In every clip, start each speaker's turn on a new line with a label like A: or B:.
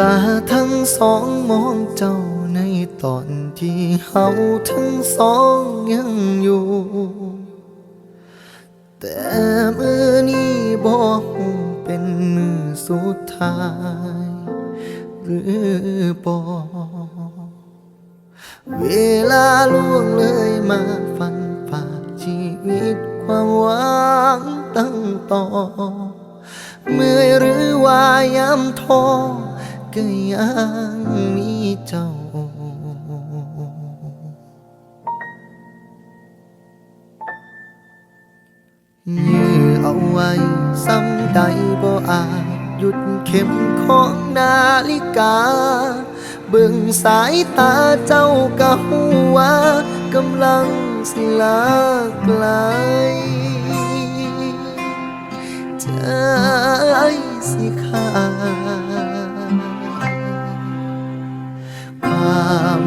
A: ตาทั้งสองมองเจ้าในตอนที่เฮาทั้งสองยังอยู่ แต่มือนี้บอกเป็นมือสุดท้าย หรือบ่เวลาล่วงเลยมาฟันฝ่าชีวิตความหวังตั้งต่อ เมื่อหรือว่ายามท้อ ก็ยังมีเจ้ายื้อเอาไว้ซ้ำใดบ่อาจหยุดเข็มของนาฬิกา เบิ่งสายตาเจ้าก็หัวกำลังสิลาไกลใจสิขาด ความ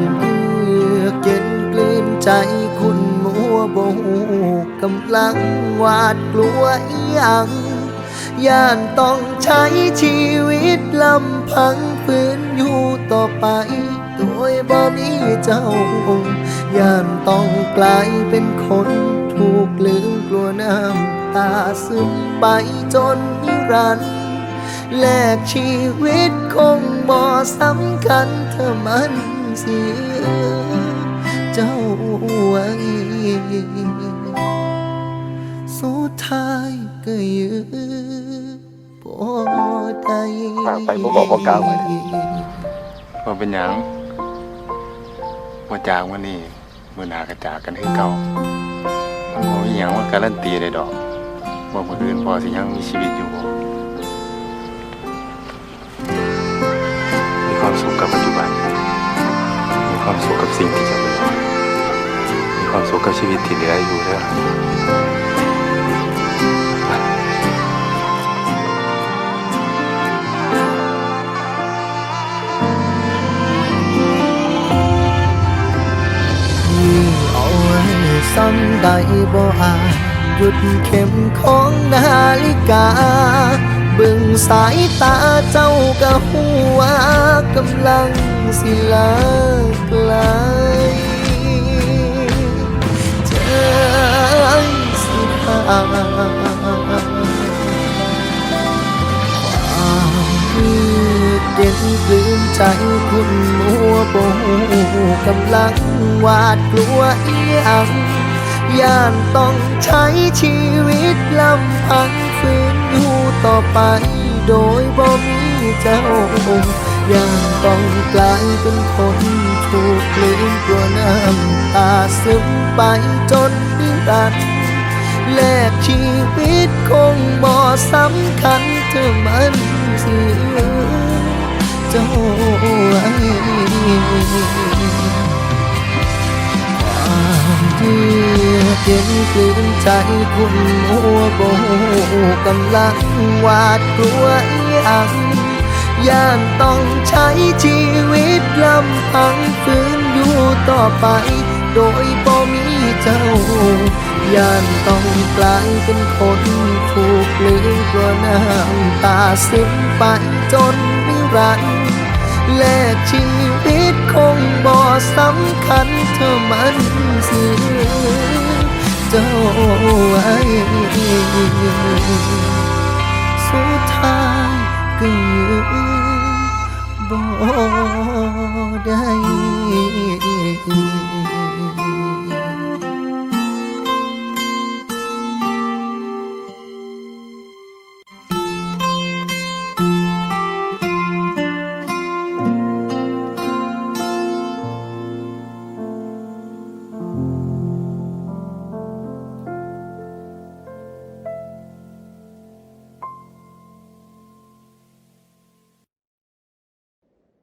A: เยือกเย็นกลืนใจคุณมัวโบกำลังหวาดกลัวอีหยังย่านต้องใช้ชีวิตลำพังฝืนอยู่ต่อไป โดยบ่มีเจ้า ย่านต้องกลายเป็นคนถูกลืมกลัวน้ำตาซึมไปจนนิรันดร์ แลกชีวิตคงบ่สำคัญเธอมันเสียเจ้าไว้สุดท้ายก็ยืนบ่ได้
B: ฝากไปบ่บอกบ่กล่าวไว้ ว่าเป็นหยังว่าจากวันนี้มื่อหนากระจากกันคือเก่ามันบ่มีหยังว่าการันตีได้ดอกว่าคนอื่นพอสิยังมีชีวิตอยู่บ่ ความสุขกับชีวิตที่เหลืออยู่เด้อ
A: ยิ่งเอาไว้ซ้ำใดบ่อาจหยุดเข็มของนาฬิกาบิ่งสายตาเจ้าก็หัวากำลังสิลาไกล ความมืดเย็นกลืนใจคุณมัวโบกำลังหวาดกลัวเอียงย่านต้องใช้ชีวิตลำพังฝืนอยู่ต่อไปโดยบ่มีเจ้าย่านต้องกลายเป็นคนถูกลืมกลัวน้ำตาซึมไปจนนิรันดร์ แลกชีวิตคงบ่สำคัญเธอมันเสียเจ้าไว้ความเยือกเย็นกลืนใจคุณมัวโบกำลังวาดกลัวอีหยังย่านต้องใช้ชีวิตลำพังฝืนอยู่ต่อไป โดยบ่มีเจ้า ย่านต้องกลายเป็นคนถูกลืมกลัวน้ำตาซึมไปจนนิรันดร์แลกชีวิตคงบ่สำคัญเธอมันเสียเจ้าไว้สุดท้ายก็ยืนบ่ได้